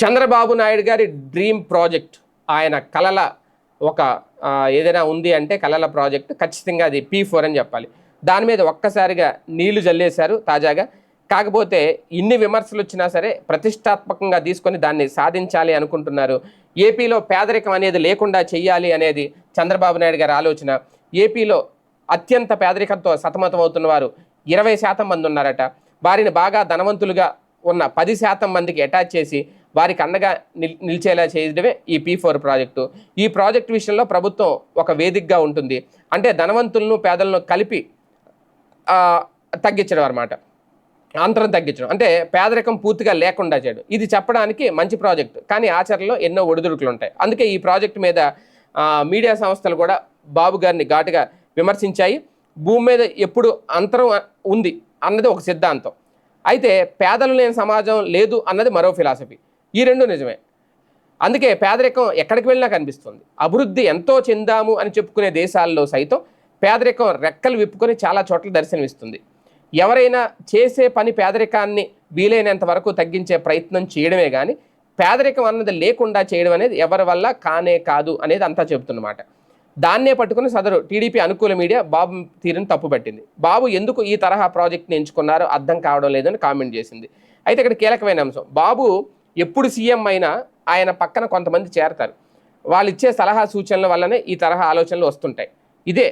చంద్రబాబు నాయుడు గారి dream project ఆయన కలల ఒక ఏదైనా ఉంది అంటే కలల ప్రాజెక్ట్ ఖచ్చితంగా అది పీ ఫోర్ అని చెప్పాలి. దాని మీద ఒక్కసారిగా నీళ్ళు జల్లేశారు తాజాగా. కాకపోతే ఇన్ని విమర్శలు వచ్చినా సరే ప్రతిష్టాత్మకంగా తీసుకొని దాన్ని సాధించాలి అనుకుంటున్నారు. ఏపీలో పేదరికం అనేది లేకుండా చేయాలి అనేది చంద్రబాబు నాయుడు గారి ఆలోచన. ఏపీలో అత్యంత పేదరికంతో సతమతమవుతున్న వారు ఇరవై శాతం మంది ఉన్నారట. వారిని బాగా ధనవంతులుగా ఉన్న పది శాతం మందికి అటాచ్ చేసి వారికి అండగా నిల్ నిలిచేలా చేయడమే ఈ పీ ఫోర్ ప్రాజెక్టు. ఈ ప్రాజెక్టు విషయంలో ప్రభుత్వం ఒక వేదికగా ఉంటుంది. అంటే ధనవంతులను పేదలను కలిపి తగ్గించడం అనమాట అంతరం తగ్గించడం. అంటే పేదరికం పూర్తిగా లేకుండా చేయడం. ఇది చెప్పడానికి మంచి ప్రాజెక్ట్. కానీ ఆచరణలో ఎన్నో ఒడిదుడుకులు ఉంటాయి. అందుకే ఈ ప్రాజెక్ట్ మీద మీడియా సంస్థలు కూడా బాబు గారిని ఘాటుగా విమర్శించాయి. భూమి మీద ఎప్పుడు అంతరం ఉంది అన్నది ఒక సిద్ధాంతం. అయితే పేదలు లేని సమాజం లేదు అన్నది మరో ఫిలాసఫీ. ఈ రెండు నిజమే. అందుకే పేదరికం ఎక్కడికి వెళ్ళినా కనిపిస్తుంది. అభివృద్ధి ఎంతో చెందాము అని చెప్పుకునే దేశాల్లో సైతం పేదరికం రెక్కలు విప్పుకొని చాలా చోట్ల దర్శనమిస్తుంది. ఎవరైనా చేసే పని పేదరికాన్ని వీలైనంత వరకు తగ్గించే ప్రయత్నం చేయడమే కానీ పేదరికం అన్నది లేకుండా చేయడం అనేది ఎవరి వల్ల కానే కాదు అనేది అంతా చెబుతున్నమాట. దాన్నే పట్టుకుని సదరు టీడీపీ అనుకూల మీడియా బాబు తీరుని తప్పుపట్టింది. బాబు ఎందుకు ఈ తరహా ప్రాజెక్ట్ని ఎంచుకున్నారో అర్థం కావడం లేదని కామెంట్ చేసింది. అయితే ఇక్కడ కీలకమైన అంశం. బాబు ఎప్పుడు సీఎం అయినా ఆయన పక్కన కొంతమంది చేరతారు. వాళ్ళు ఇచ్చే సలహా సూచనల వల్లనే ఈ తరహా ఆలోచనలు వస్తుంటాయి. ఇదే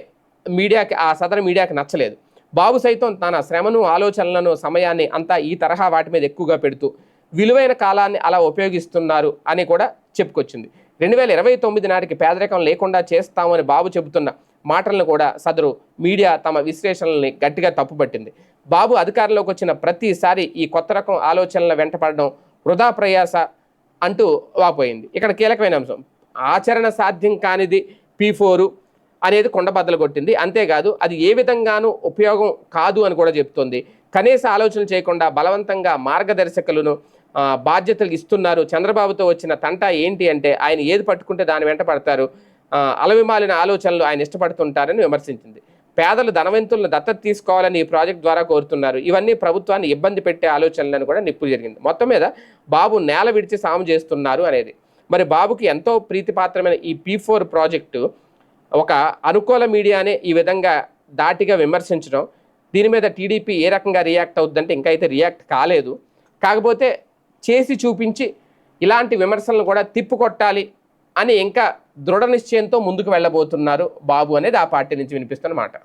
మీడియాకి ఆ సదరు మీడియాకి నచ్చలేదు. బాబు సైతం తన శ్రమను ఆలోచనలను సమయాన్ని అంతా ఈ తరహా వాటి మీద ఎక్కువగా పెడుతూ విలువైన కాలాన్ని అలా ఉపయోగిస్తున్నారు అని కూడా చెప్పుకొచ్చింది. రెండు వేల ఇరవై తొమ్మిది నాటికి పేదరికం లేకుండా చేస్తామని బాబు చెబుతున్న మాటలను కూడా సదరు మీడియా తమ విశ్లేషణల్ని గట్టిగా తప్పుపట్టింది. బాబు అధికారంలోకి వచ్చిన ప్రతిసారి ఈ కొత్త రకం ఆలోచనల వెంటపడడం వృధా ప్రయాస అంటూ వాపోయింది. ఇక్కడ కీలకమైన అంశం. ఆచరణ సాధ్యం కానిది పీ ఫోరు అనేది కొండబద్దలు కొట్టింది. అంతేకాదు అది ఏ విధంగానూ ఉపయోగం కాదు అని కూడా చెప్తుంది. కనీస ఆలోచన చేయకుండా బలవంతంగా మార్గదర్శకులను బాధ్యతలు ఇస్తున్నారు. చంద్రబాబుతో వచ్చిన తంట ఏంటి అంటే ఆయన ఏది పట్టుకుంటే దాని వెంట పడతారు. అలవిమాలిన ఆలోచనలు ఆయన ఇష్టపడుతుంటారని విమర్శించింది. పేదలు ధనవంతులను దత్తత తీసుకోవాలని ఈ ప్రాజెక్ట్ ద్వారా కోరుతున్నారు. ఇవన్నీ ప్రభుత్వాన్ని ఇబ్బంది పెట్టే ఆలోచనలను కూడా నిప్పు జరిగింది. మొత్తం మీద బాబు నేల విడిచి సాము చేస్తున్నారు అనేది. మరి బాబుకి ఎంతో ప్రీతిపాత్రమైన ఈ పీ ఫోర్ ప్రాజెక్టు ఒక అనుకూల మీడియానే ఈ విధంగా దాటిగా విమర్శించడం దీని మీద టీడీపీ ఏ రకంగా రియాక్ట్ అవుద్దంటే ఇంకా అయితే రియాక్ట్ కాలేదు. కాకపోతే చేసి చూపించి ఇలాంటి విమర్శలను కూడా తిప్పుకొట్టాలి అని ఇంకా దృఢ నిశ్చయంతో ముందుకు వెళ్ళబోతున్నారు బాబు అనేది ఆ పార్టీ నుంచి వినిపిస్తున్నమాట